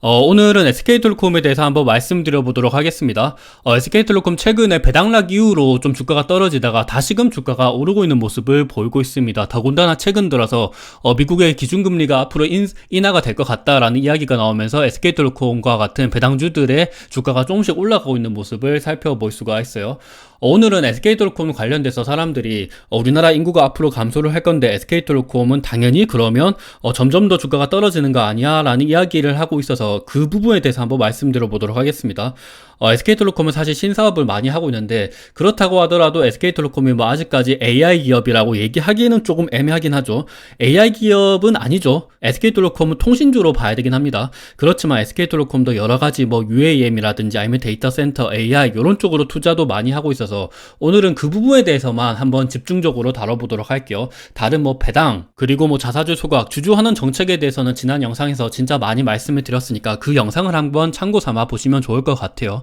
어, 오늘은 SK텔레콤에 대해서 한번 말씀드려 보도록 하겠습니다. 어, SK텔레콤 최근에 배당락 이후로 좀 주가가 떨어지다가 다시금 주가가 오르고 있는 모습을 보이고 있습니다. 더군다나 최근 들어서 어, 미국의 기준금리가 앞으로 인, 인하가 될 것 같다라는 이야기가 나오면서 SK텔레콤과 같은 배당주들의 주가가 조금씩 올라가고 있는 모습을 살펴볼 수가 있어요. 어, 오늘은 SK텔레콤 관련돼서 사람들이 어, 우리나라 인구가 앞으로 감소를 할 건데 SK텔레콤은 당연히 그러면 어, 점점 더 주가가 떨어지는 거 아니야? 라는 이야기를 하고 있어서 그 부분에 대해서 한번 말씀드려 보도록 하겠습니다. 어, SK텔레콤은 사실 신사업을 많이 하고 있는데 그렇다고 하더라도 SK텔레콤이 뭐 아직까지 AI 기업이라고 얘기하기에는 조금 애매하긴 하죠. AI 기업은 아니죠. SK텔레콤은 통신주로 봐야 되긴 합니다. 그렇지만 SK텔레콤도 여러 가지 뭐 UAM이라든지 아니면 데이터 센터, AI 이런 쪽으로 투자도 많이 하고 있어서 오늘은 그 부분에 대해서만 한번 집중적으로 다뤄보도록 할게요. 다른 뭐 배당 그리고 뭐 자사주 소각, 주주환원 정책에 대해서는 지난 영상에서 진짜 많이 말씀을 드렸으니까 그 영상을 한번 참고 삼아 보시면 좋을 것 같아요.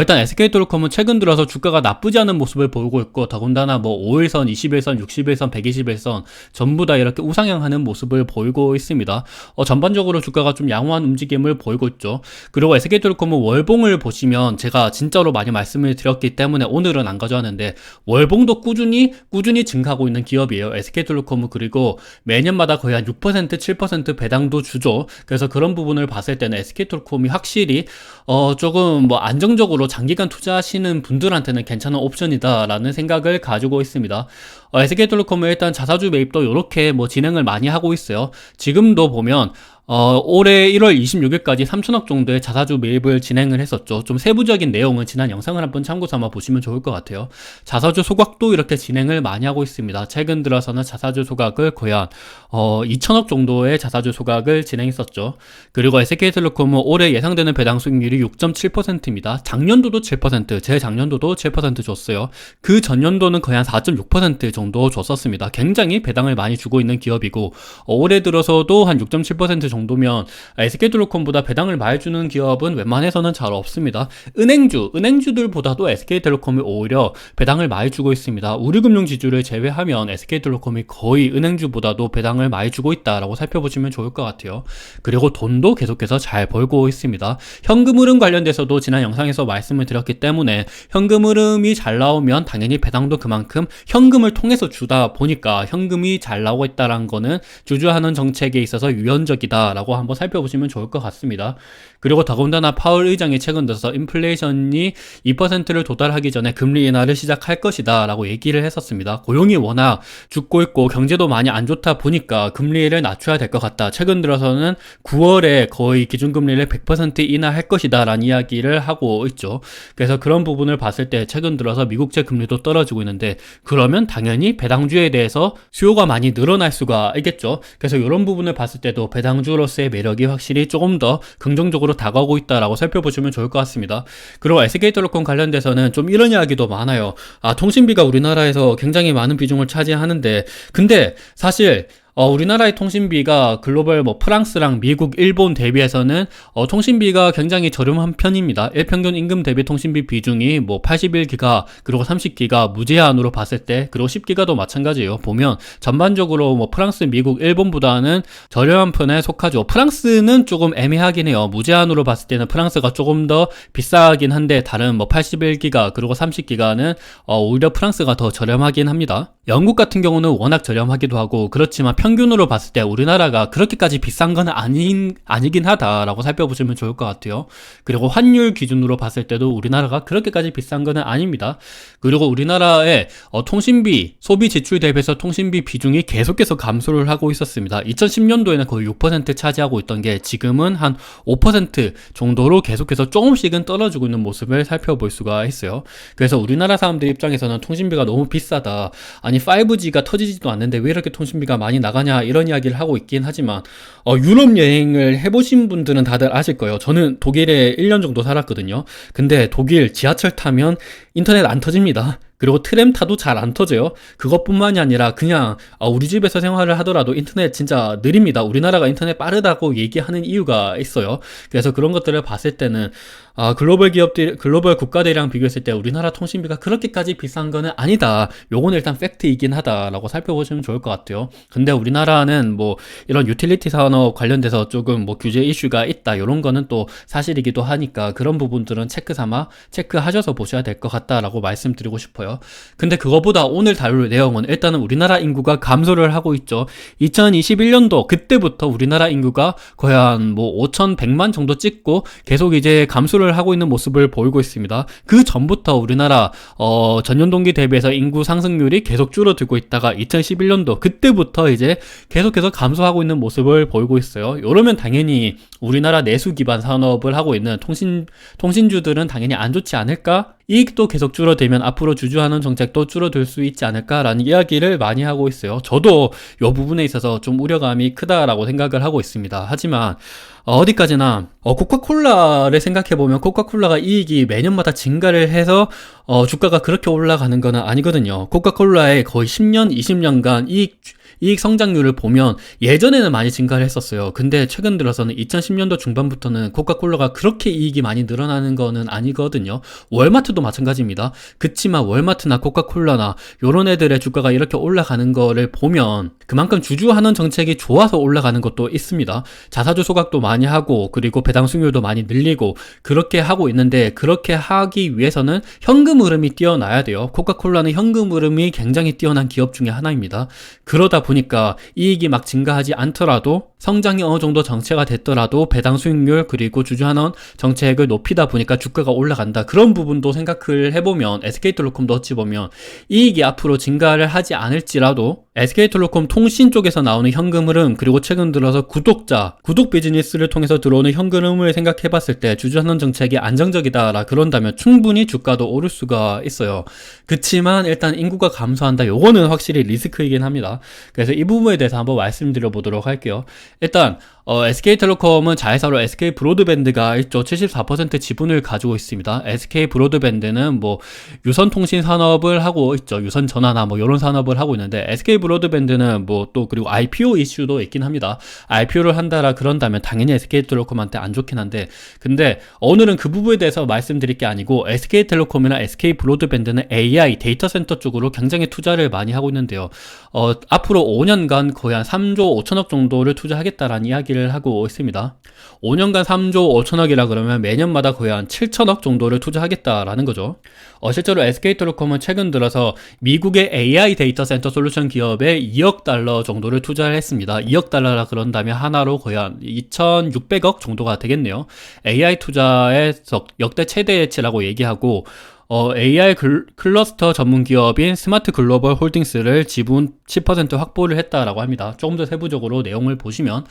일단 SK텔레콤은 최근 들어서 주가가 나쁘지 않은 모습을 보이고 있고 더군다나 뭐 5일선, 20일선, 60일선, 120일선 전부 다 이렇게 우상향하는 모습을 보이고 있습니다. 어, 전반적으로 주가가 좀 양호한 움직임을 보이고 있죠. 그리고 SK텔레콤은 월봉을 보시면 제가 진짜로 많이 말씀을 드렸기 때문에 오늘은 안 가져왔는데 월봉도 꾸준히 꾸준히 증가하고 있는 기업이에요. SK텔레콤은 그리고 매년마다 거의 한 6% 7% 배당도 주죠. 그래서 그런 부분을 봤을 때는 SK텔레콤이 확실히 어 조금 뭐 안정적으로 장기간 투자하시는 분들한테는 괜찮은 옵션이다라는 생각을 가지고 있습니다. 어, SK텔레콤은 일단 자사주 매입도 이렇게 뭐 진행을 많이 하고 있어요. 지금도 보면 어, 올해 1월 26일까지 3천억 정도의 자사주 매입을 진행을 했었죠. 좀 세부적인 내용은 지난 영상을 한번 참고 삼아 보시면 좋을 것 같아요. 자사주 소각도 이렇게 진행을 많이 하고 있습니다. 최근 들어서는 자사주 소각을 거의 한 어, 2천억 정도의 자사주 소각을 진행했었죠. 그리고 SK텔레콤은 올해 예상되는 배당 수익률이 6.7%입니다. 작년도도 7%, 제 작년도도 7% 줬어요. 그 전년도는 거의 한 4.6% 정도 줬었습니다. 굉장히 배당을 많이 주고 있는 기업이고 어, 올해 들어서도 한 6.7% 정도 면 SK텔레콤보다 배당을 많이 주는 기업은 웬만해서는 잘 없습니다. 은행주, 은행주들보다도 SK텔레콤이 오히려 배당을 많이 주고 있습니다. 우리금융 지주를 제외하면 SK텔레콤이 거의 은행주보다도 배당을 많이 주고 있다라고 살펴보시면 좋을 것 같아요. 그리고 돈도 계속해서 잘 벌고 있습니다. 현금 흐름 관련돼서도 지난 영상에서 말씀을 드렸기 때문에 현금 흐름이 잘 나오면 당연히 배당도 그만큼 현금을 통해서 주다 보니까 현금이 잘 나오고 있다는 거는 주주하는 정책에 있어서 유연적이다 라고 한번 살펴보시면 좋을 것 같습니다. 그리고 더군다나 파월 의장이 최근 들어서 인플레이션이 2%를 도달하기 전에 금리 인하를 시작할 것이다 라고 얘기를 했었습니다. 고용이 워낙 죽고 있고 경제도 많이 안 좋다 보니까 금리를 낮춰야 될 것 같다. 최근 들어서는 9월에 거의 기준금리를 100% 인하할 것이다 라는 이야기를 하고 있죠. 그래서 그런 부분을 봤을 때 최근 들어서 미국제 금리도 떨어지고 있는데 그러면 당연히 배당주에 대해서 수요가 많이 늘어날 수가 있겠죠. 그래서 이런 부분을 봤을 때도 배당주로서의 매력이 확실히 조금 더 긍정적으로 다가오고 있다라고 살펴보시면 좋을 것 같습니다. 그리고 SK텔레콤 관련돼서는 좀 이런 이야기도 많아요. 아, 통신비가 우리나라에서 굉장히 많은 비중을 차지하는데, 근데 사실 어, 우리나라의 통신비가 글로벌 뭐 프랑스랑 미국, 일본 대비해서는 어, 통신비가 굉장히 저렴한 편입니다. 일평균 임금 대비 통신비 비중이 뭐 81기가 그리고 30기가 무제한으로 봤을 때 그리고 10기가도 마찬가지예요. 보면 전반적으로 뭐 프랑스, 미국, 일본보다는 저렴한 편에 속하죠. 프랑스는 조금 애매하긴 해요. 무제한으로 봤을 때는 프랑스가 조금 더 비싸긴 한데 다른 뭐 81기가 그리고 30기가는 어, 오히려 프랑스가 더 저렴하긴 합니다. 영국 같은 경우는 워낙 저렴하기도 하고 그렇지만 평균으로 봤을 때 우리나라가 그렇게까지 비싼 건 아닌 아니긴 하다라고 살펴보시면 좋을 것 같아요. 그리고 환율 기준으로 봤을 때도 우리나라가 그렇게까지 비싼 거는 아닙니다. 그리고 우리나라의 어, 통신비 소비 지출 대비해서 통신비 비중이 계속해서 감소를 하고 있었습니다. 2010년도에는 거의 6% 차지하고 있던 게 지금은 한 5% 정도로 계속해서 조금씩은 떨어지고 있는 모습을 살펴볼 수가 있어요. 그래서 우리나라 사람들 입장에서는 통신비가 너무 비싸다. 아니 5G가 터지지도 않는데 왜 이렇게 통신비가 많이 나가 냐 이런 이야기를 하고 있긴 하지만 어, 유럽 여행을 해보신 분들은 다들 아실 거예요. 저는 독일에 1년 정도 살았거든요. 근데 독일 지하철 타면 인터넷 안 터집니다. 그리고 트램 타도 잘 안 터져요. 그것뿐만이 아니라 그냥 아, 우리 집에서 생활을 하더라도 인터넷 진짜 느립니다. 우리나라가 인터넷 빠르다고 얘기하는 이유가 있어요. 그래서 그런 것들을 봤을 때는 아, 글로벌 기업들, 글로벌 국가들이랑 비교했을 때 우리나라 통신비가 그렇게까지 비싼 거는 아니다. 요거는 일단 팩트이긴 하다라고 살펴보시면 좋을 것 같아요. 근데 우리나라는 뭐 이런 유틸리티 산업 관련돼서 조금 뭐 규제 이슈가 있다. 요런 거는 또 사실이기도 하니까 그런 부분들은 체크 삼아 체크하셔서 보셔야 될 것 같다라고 말씀드리고 싶어요. 근데 그거보다 오늘 다룰 내용은 일단은 우리나라 인구가 감소를 하고 있죠. 2021년도 그때부터 우리나라 인구가 거의 한 뭐 5,100만 정도 찍고 계속 이제 감소를 하고 있는 모습을 보이고 있습니다. 그 전부터 우리나라 어 전년 동기 대비해서 인구 상승률이 계속 줄어들고 있다가 2011년도 그때부터 이제 계속해서 감소하고 있는 모습을 보이고 있어요. 이러면 당연히 우리나라 내수 기반 산업을 하고 있는 통신 통신주들은 당연히 안 좋지 않을까? 이익도 계속 줄어들면 앞으로 주주하는 정책도 줄어들 수 있지 않을까라는 이야기를 많이 하고 있어요. 저도 이 부분에 있어서 좀 우려감이 크다라고 생각을 하고 있습니다. 하지만 어, 어디까지나 어, 코카콜라를 생각해 보면 코카콜라가 이익이 매년마다 증가를 해서 어, 주가가 그렇게 올라가는 거는 아니거든요. 코카콜라의 거의 10년, 20년간 이익 이익 성장률을 보면 예전에는 많이 증가를 했었어요. 근데 최근 들어서는 2010년도 중반부터는 코카콜라가 그렇게 이익이 많이 늘어나는 거는 아니거든요. 월마트도 마찬가지입니다. 그치만 월마트나 코카콜라나 요런 애들의 주가가 이렇게 올라가는 거를 보면 그만큼 주주하는 정책이 좋아서 올라가는 것도 있습니다. 자사주 소각도 많이 하고 그리고 배당 수익률도 많이 늘리고 그렇게 하고 있는데 그렇게 하기 위해서는 현금 흐름이 뛰어나야 돼요. 코카콜라는 현금 흐름이 굉장히 뛰어난 기업 중에 하나입니다. 그러다 보니까 이익이 막 증가하지 않더라도 성장이 어느 정도 정체가 됐더라도 배당 수익률 그리고 주주환원 정책을 높이다 보니까 주가가 올라간다. 그런 부분도 생각을 해보면 SK텔레콤도 어찌 보면 이익이 앞으로 증가를 하지 않을지라도 SK텔레콤 통신 쪽에서 나오는 현금 흐름 그리고 최근 들어서 구독자 구독 비즈니스를 통해서 들어오는 현금 흐름을 생각해 봤을 때 주주환원 정책이 안정적이다라 그런다면 충분히 주가도 오를 수가 있어요. 그치만 일단 인구가 감소한다. 요거는 확실히 리스크이긴 합니다. 그래서 이 부분에 대해서 한번 말씀드려 보도록 할게요. 일단 어, SK텔레콤은 자회사로 SK 브로드밴드가 있죠. 74% 지분을 가지고 있습니다. SK 브로드밴드는 뭐 유선 통신 산업을 하고 있죠. 유선 전화나 뭐 이런 산업을 하고 있는데 SK 브로드밴드는 뭐 또 그리고 IPO 이슈도 있긴 합니다. IPO를 한다라 그런다면 당연히 SK텔레콤한테 안 좋긴 한데 근데 오늘은 그 부분에 대해서 말씀드릴 게 아니고 SK텔레콤이나 SK 브로드밴드는 AI 데이터 센터 쪽으로 굉장히 투자를 많이 하고 있는데요. 어, 앞으로 5년간 거의 한 3조 5천억 정도를 투자하겠다라는 이야기를 하고 있습니다. 5년간 3조 5천억이라 그러면 매년마다 거의 한 7천억 정도를 투자하겠다라는 거죠. 어, 실제로 SK텔레콤은 최근 들어서 미국의 AI 데이터 센터 솔루션 기업에 2억 달러 정도를 투자를 했습니다. 2억 달러라 그런다면 하나로 거의 한 2,600억 정도가 되겠네요. AI 투자의 역대 최대치라고 얘기하고 어, AI 글, 클러스터 전문 기업인 스마트 글로벌 홀딩스를 지분 10% 확보를 했다라고 합니다. 조금 더 세부적으로 내용을 보시면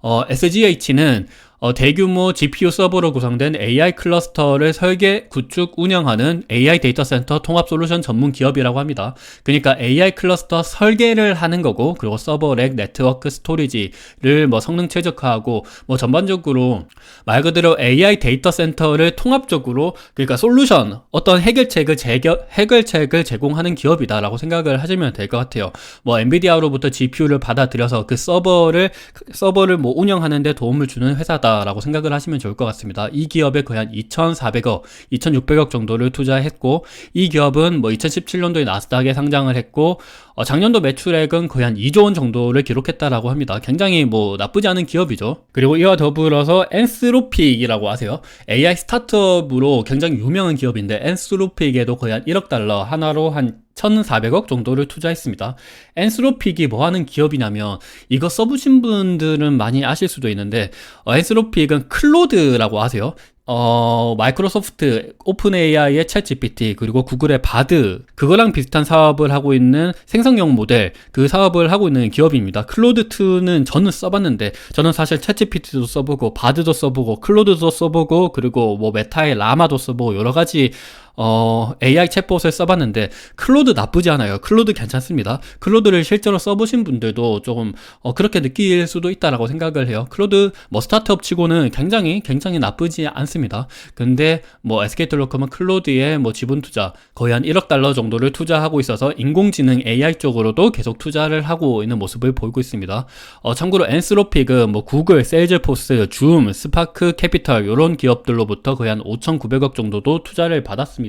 어, SGH는 어, 대규모 GPU 서버로 구성된 AI 클러스터를 설계, 구축, 운영하는 AI 데이터 센터 통합 솔루션 전문 기업이라고 합니다. 그러니까 AI 클러스터 설계를 하는 거고, 그리고 서버 렉, 네트워크, 스토리지를 뭐 성능 최적화하고, 뭐 전반적으로 말 그대로 AI 데이터 센터를 통합적으로, 그러니까 솔루션, 어떤 해결책을 제겨, 해결책을 제공하는 기업이다라고 생각을 하시면 될 것 같아요. 뭐 엔비디아로부터 GPU를 받아들여서 그 서버를, 서버를 뭐 운영하는데 도움을 주는 회사 다. 라고 생각을 하시면 좋을 것 같습니다. 이 기업에 거의 한 2,400억, 2,600억 정도를 투자했고, 이 기업은 뭐 2017년도에 나스닥에 상장을 했고, 어, 작년도 매출액은 거의 한 2조 원 정도를 기록했다라고 합니다. 굉장히 뭐 나쁘지 않은 기업이죠. 그리고 이와 더불어서 엔스로픽이라고 아세요? AI 스타트업으로 굉장히 유명한 기업인데 엔스로픽에도 거의 한 1억 달러 하나로 한 1,400억 정도를 투자했습니다. 엔스로픽이 뭐 하는 기업이냐면 이거 써보신 분들은 많이 아실 수도 있는데 어, 엔스로픽은 클로드라고 아세요? 어, 마이크로소프트 오픈 AI의 챗 GPT 그리고 구글의 바드 그거랑 비슷한 사업을 하고 있는 생성형 모델 그 사업을 하고 있는 기업입니다. 클로드2는 저는 써봤는데 저는 사실 챗 GPT도 써보고 바드도 써보고 클로드도 써보고 그리고 뭐 메타의 라마도 써보고 여러 가지 어, AI 챗봇을 써봤는데 클로드 나쁘지 않아요. 클로드 괜찮습니다. 클로드를 실제로 써보신 분들도 조금 어, 그렇게 느낄 수도 있다라고 생각을 해요. 클로드 뭐 스타트업 치고는 굉장히 굉장히 나쁘지 않습니다. 근데 뭐 SK텔레콤은 클로드에 뭐 지분 투자 거의 한 1억 달러 정도를 투자하고 있어서 인공지능 AI 쪽으로도 계속 투자를 하고 있는 모습을 보이고 있습니다. 어, 참고로 엔스로픽은 뭐 구글, 세일즈포스, 줌, 스파크 캐피털 이런 기업들로부터 거의 한 5,900억 정도도 투자를 받았습니다.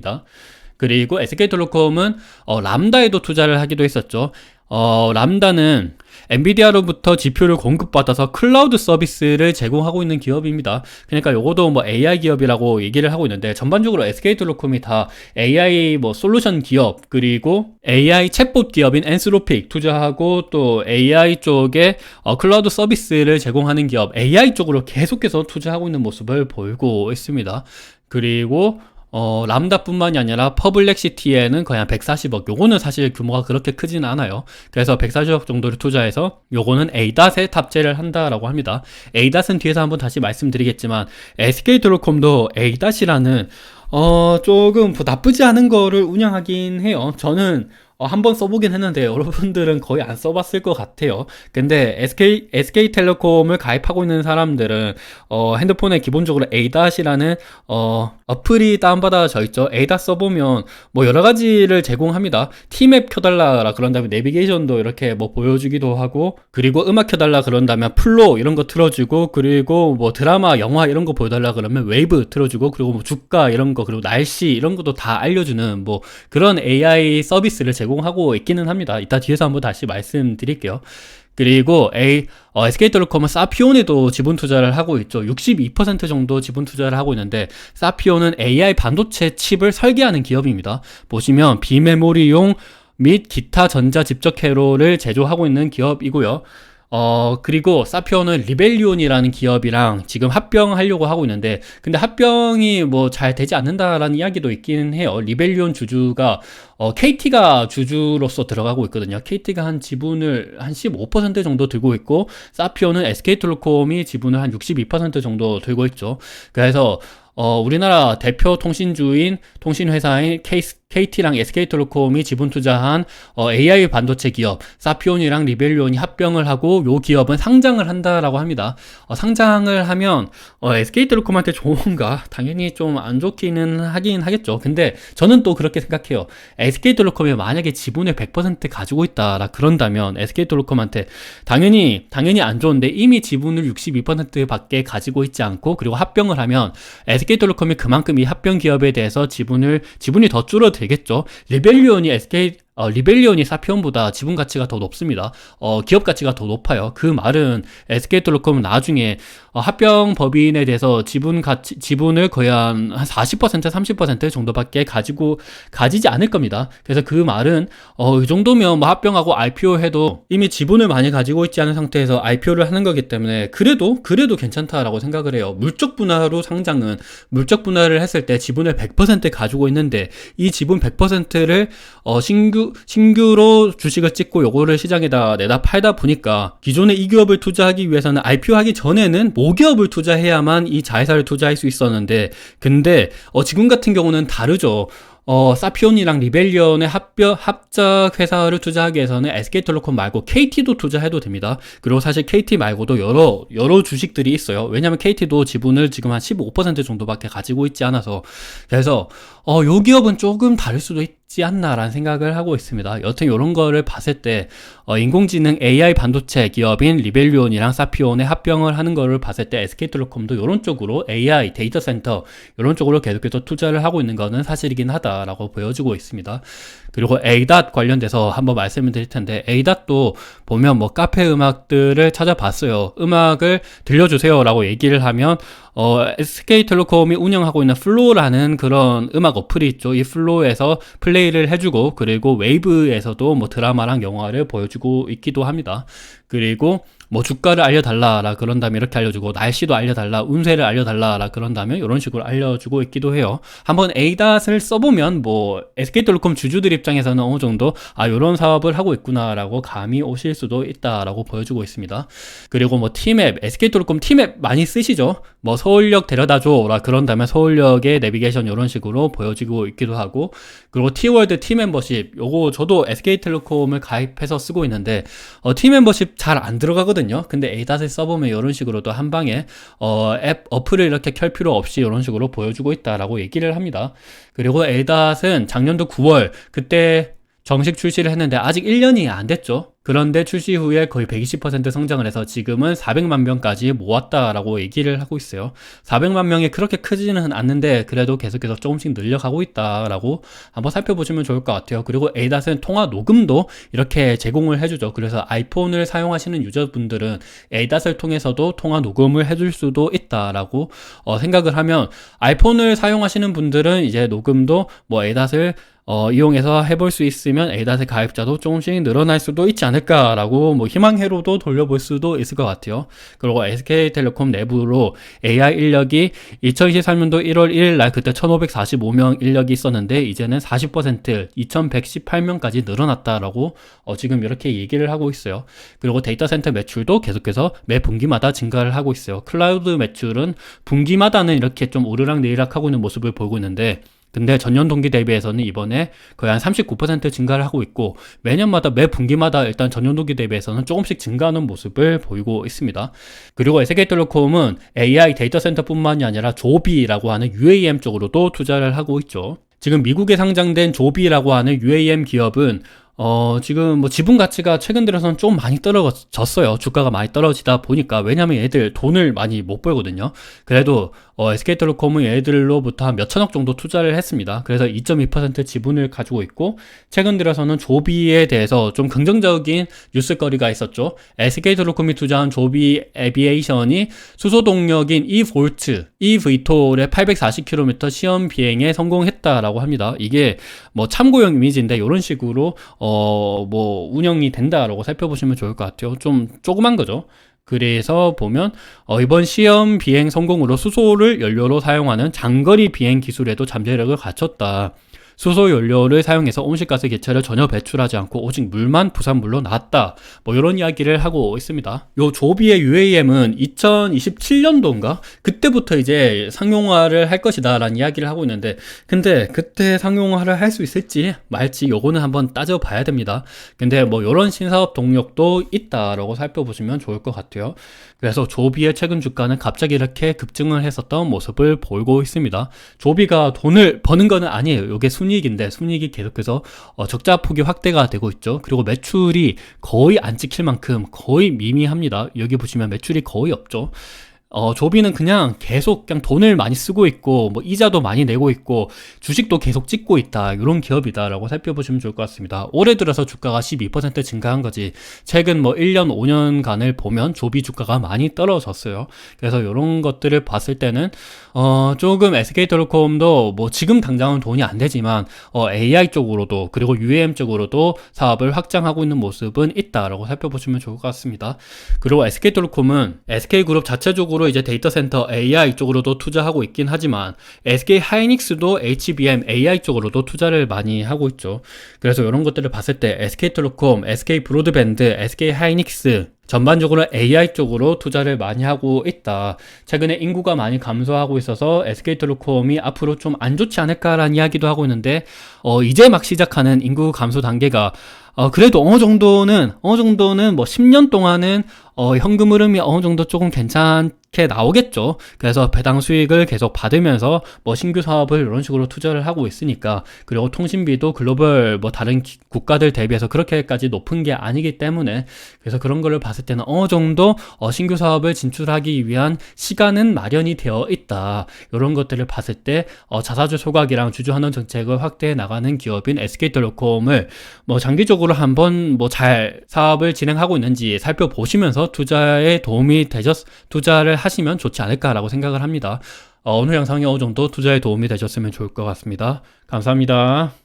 그리고 SK텔레콤은 어, 람다에도 투자를 하기도 했었죠. 어, 람다는 엔비디아로부터 지표를 공급받아서 클라우드 서비스를 제공하고 있는 기업입니다. 그러니까 요거도 뭐 AI 기업이라고 얘기를 하고 있는데 전반적으로 SK텔레콤이 다 AI 뭐 솔루션 기업 그리고 AI 챗봇 기업인 엔스로픽 투자하고 또 AI 쪽에 어, 클라우드 서비스를 제공하는 기업 AI 쪽으로 계속해서 투자하고 있는 모습을 보이고 있습니다. 그리고 어, 람다뿐만이 아니라 퍼블렉시티에는 거의 한 140억. 요거는 사실 규모가 그렇게 크지는 않아요. 그래서 140억 정도를 투자해서 요거는 ADAS에 탑재를 한다라고 합니다. ADAS는 뒤에서 한번 다시 말씀드리겠지만 SK텔레콤도 ADAS라는 어, 조금 뭐 나쁘지 않은 거를 운영하긴 해요. 저는 어, 한 번 써보긴 했는데 여러분들은 거의 안 써봤을 것 같아요. 근데 SK SK텔레콤을 가입하고 있는 사람들은 어, 핸드폰에 기본적으로 ADAS이라는 어, 어플이 다운받아져 있죠. ADAS 써보면 뭐 여러 가지를 제공합니다. 티맵 켜달라 그런 다음에 내비게이션도 이렇게 뭐 보여주기도 하고 그리고 음악 켜달라 그런다면 플로 이런 거 틀어주고 그리고 뭐 드라마, 영화 이런 거 보여달라 그러면 웨이브 틀어주고 그리고 뭐 주가 이런 거 그리고 날씨 이런 것도 다 알려주는 뭐 그런 AI 서비스를 제공 제공하고 있기는 합니다. 이따 뒤에서 한번 다시 말씀드릴게요. 그리고 A, 어, SK텔레콤은 사피온에도 지분 투자를 하고 있죠. 62% 정도 지분 투자를 하고 있는데 사피온은 AI 반도체 칩을 설계하는 기업입니다. 보시면 비메모리용 및 기타 전자 집적 회로를 제조하고 있는 기업이고요. 어, 그리고 사피오는 리벨리온이라는 기업이랑 지금 합병하려고 하고 있는데, 근데 합병이 뭐 잘 되지 않는다라는 이야기도 있기는 해요. 리벨리온 주주가, 어, KT가 주주로서 들어가고 있거든요. KT가 한 지분을 한 15% 정도 들고 있고, 사피오는 SK텔레콤이 지분을 한 62% 정도 들고 있죠. 그래서, 어, 우리나라 대표 통신주인 통신회사인 케이스 KT랑 SK텔레콤이 지분 투자한 어, AI 반도체 기업 사피온이랑 리벨리온이 합병을 하고 요 기업은 상장을 한다라고 합니다. 어, 상장을 하면 어, SK텔레콤한테 좋은가? 당연히 좀 안 좋기는 하긴 하겠죠. 근데 저는 또 그렇게 생각해요. SK텔레콤이 만약에 지분을 100% 가지고 있다라 그런다면 SK텔레콤한테 당연히 당연히 안 좋은데 이미 지분을 62%밖에 가지고 있지 않고 그리고 합병을 하면 SK텔레콤이 그만큼 이 합병 기업에 대해서 지분을 지분이 더 줄어들 되겠죠. 리벨리온이 SK 어, 리벨리온이 사피온보다 지분 가치가 더 높습니다. 어, 기업 가치가 더 높아요. 그 말은 SK텔레콤은 나중에 어, 합병 법인에 대해서 지분 가치, 지분을 거의 한, 한 40%, 30% 정도밖에 가지고, 가지지 않을 겁니다. 그래서 그 말은, 어, 이 정도면 뭐 합병하고 IPO 해도 이미 지분을 많이 가지고 있지 않은 상태에서 IPO를 하는 거기 때문에 그래도, 그래도 괜찮다라고 생각을 해요. 물적 분할로 상장은 물적 분할을 했을 때 지분을 100% 가지고 있는데 이 지분 100%를 어, 신규 신규로 주식을 찍고 요거를 시장에다 내다 팔다 보니까 기존의 이 기업을 투자하기 위해서는 IPO 하기 전에는 모기업을 투자해야만 이 자회사를 투자할 수 있었는데 근데 어 지금 같은 경우는 다르죠. 어, 사피온이랑 리벨리언의 합병, 합작 회사를 투자하기 위해서는 SK텔레콤 말고 KT도 투자해도 됩니다. 그리고 사실 KT 말고도 여러, 여러 주식들이 있어요. 왜냐면 KT도 지분을 지금 한 15% 정도밖에 가지고 있지 않아서. 그래서, 어, 요 기업은 조금 다를 수도 있지 않나라는 생각을 하고 있습니다. 여튼 이런 거를 봤을 때, 어, 인공지능 AI 반도체 기업인 리벨리온이랑 사피온의 합병을 하는 거를 봤을 때 SK텔레콤도 이런 쪽으로 AI 데이터 센터, 이런 쪽으로 계속해서 투자를 하고 있는 거는 사실이긴 하다. 라고 보여주고 있습니다. 그리고 ADAT 관련돼서 한번 말씀을 드릴 텐데 ADAT도 보면 뭐 카페 음악들을 찾아봤어요. 음악을 들려주세요 라고 얘기를 하면 어, SK텔레콤이 운영하고 있는 플로라는 그런 음악 어플이 있죠. 이 플로에서 플레이를 해주고 그리고 웨이브에서도 뭐 드라마랑 영화를 보여주고 있기도 합니다. 그리고 뭐 주가를 알려달라라 그런 다음에 이렇게 알려주고 날씨도 알려달라 운세를 알려달라라 그런 다음에 이런 식으로 알려주고 있기도 해요. 한번 ADAS을 써보면 뭐 SK텔레콤 주주들 입장에서는 어느 정도 아 이런 사업을 하고 있구나라고 감이 오실 수도 있다라고 보여주고 있습니다. 그리고 뭐 T맵 SK텔레콤 T맵 많이 쓰시죠? 뭐 서울역 데려다줘라 그런 다음에 서울역의 내비게이션 이런 식으로 보여지고 있기도 하고 그리고 T월드 T 멤버십 요거 저도 SK텔레콤을 가입해서 쓰고 있는데 어, T 멤버십 잘 안 들어가거든요. 근데 에이닷을 써보면 이런 식으로도 한 방에 어, 앱 어플을 이렇게 켤 필요 없이 이런 식으로 보여주고 있다라고 얘기를 합니다. 그리고 에이닷은 작년도 9월 그때 정식 출시를 했는데 아직 1년이 안 됐죠. 그런데 출시 후에 거의 120% 성장을 해서 지금은 400만 명까지 모았다라고 얘기를 하고 있어요. 400만 명이 그렇게 크지는 않는데 그래도 계속해서 조금씩 늘려가고 있다라고 한번 살펴보시면 좋을 것 같아요. 그리고 에이닷은 통화 녹음도 이렇게 제공을 해주죠. 그래서 아이폰을 사용하시는 유저분들은 에이닷을 통해서도 통화 녹음을 해줄 수도 있다라고 어, 생각을 하면 아이폰을 사용하시는 분들은 이제 녹음도 뭐 에이닷을 어, 이용해서 해볼 수 있으면 에이닷의 가입자도 조금씩 늘어날 수도 있지 않을까라고 뭐 희망회로도 돌려볼 수도 있을 것 같아요. 그리고 SK텔레콤 내부로 AI 인력이 2023년도 1월 1일 날 그때 1545명 인력이 있었는데 이제는 40% 2118명까지 늘어났다라고 어, 지금 이렇게 얘기를 하고 있어요. 그리고 데이터 센터 매출도 계속해서 매 분기마다 증가를 하고 있어요. 클라우드 매출은 분기마다는 이렇게 좀 오르락 내리락 하고 있는 모습을 보고 있는데 근데 전년 동기 대비해서는 이번에 거의 한 39% 증가를 하고 있고 매년마다 매 분기마다 일단 전년 동기 대비해서는 조금씩 증가하는 모습을 보이고 있습니다. 그리고 SK텔레콤은 AI 데이터 센터뿐만이 아니라 조비라고 하는 UAM 쪽으로도 투자를 하고 있죠. 지금 미국에 상장된 조비라고 하는 UAM 기업은 어, 지금 뭐 지분 가치가 최근 들어서는 좀 많이 떨어졌어요. 주가가 많이 떨어지다 보니까. 왜냐면 얘들 돈을 많이 못 벌거든요. 그래도 어, SK텔레콤은 얘들로부터 한 몇천억 정도 투자를 했습니다. 그래서 2.2% 지분을 가지고 있고 최근 들어서는 조비에 대해서 좀 긍정적인 뉴스거리가 있었죠. SK텔레콤이 투자한 조비 에비에이션이 수소 동력인 e볼트, eVTOL의 840km 시험 비행에 성공했다라고 합니다. 이게 뭐 참고용 이미지인데 이런 식으로 어, 뭐 운영이 된다라고 살펴보시면 좋을 것 같아요. 좀 조그만 거죠. 그래서 보면 어, 이번 시험 비행 성공으로 수소를 연료로 사용하는 장거리 비행 기술에도 잠재력을 갖췄다. 수소 연료를 사용해서 온실가스 개체를 전혀 배출하지 않고 오직 물만 부산물로 나왔다. 뭐 이런 이야기를 하고 있습니다. 요 조비의 UAM은 2027년도인가 그때부터 이제 상용화를 할 것이다라는 이야기를 하고 있는데 근데 그때 상용화를 할 수 있을지 말지 요거는 한번 따져봐야 됩니다. 근데 뭐 이런 신사업 동력도 있다라고 살펴보시면 좋을 것 같아요. 그래서 조비의 최근 주가는 갑자기 이렇게 급증을 했었던 모습을 보이고 있습니다. 조비가 돈을 버는 거는 아니에요. 이게 순이익인데 순이익이 계속해서 어, 적자 폭이 확대가 되고 있죠. 그리고 매출이 거의 안 찍힐 만큼 거의 미미합니다. 여기 보시면 매출이 거의 없죠. 어, 조비는 그냥 계속 그냥 돈을 많이 쓰고 있고, 뭐, 이자도 많이 내고 있고, 주식도 계속 찍고 있다. 이런 기업이다라고 살펴보시면 좋을 것 같습니다. 올해 들어서 주가가 12% 증가한 거지. 최근 뭐 1년, 5년간을 보면 조비 주가가 많이 떨어졌어요. 그래서 이런 것들을 봤을 때는, 어, 조금 SK텔레콤도 뭐 지금 당장은 돈이 안 되지만, 어, AI 쪽으로도, 그리고 UAM 쪽으로도 사업을 확장하고 있는 모습은 있다라고 살펴보시면 좋을 것 같습니다. 그리고 SK텔레콤은 SK그룹 자체적으로 이제 데이터 센터 AI 쪽으로도 투자하고 있긴 하지만 SK 하이닉스도 HBM AI 쪽으로도 투자를 많이 하고 있죠. 그래서 이런 것들을 봤을 때 SK텔레콤, SK 브로드밴드, SK 하이닉스 전반적으로 AI 쪽으로 투자를 많이 하고 있다. 최근에 인구가 많이 감소하고 있어서 SK텔레콤이 앞으로 좀 안 좋지 않을까라는 이야기도 하고 있는데 어, 이제 막 시작하는 인구 감소 단계가 어, 그래도 어느 정도는 어느 정도는 뭐 10년 동안은 어, 현금 흐름이 어느 정도 조금 괜찮 게 나오겠죠. 그래서 배당 수익을 계속 받으면서 뭐 신규 사업을 이런 식으로 투자를 하고 있으니까 그리고 통신비도 글로벌 뭐 다른 기, 국가들 대비해서 그렇게까지 높은 게 아니기 때문에 그래서 그런 거를 봤을 때는 어느 정도 어, 신규 사업을 진출하기 위한 시간은 마련이 되어 있다. 이런 것들을 봤을 때 어, 자사주 소각이랑 주주 환원 정책을 확대해 나가는 기업인 SK텔레콤을 뭐 장기적으로 한번 뭐 잘 사업을 진행하고 있는지 살펴보시면서 투자에 도움이 되셨, 투자를 하시면 좋지 않을까라고 생각을 합니다. 어, 오늘 영상이 어느 정도 투자에 도움이 되셨으면 좋을 것 같습니다. 감사합니다.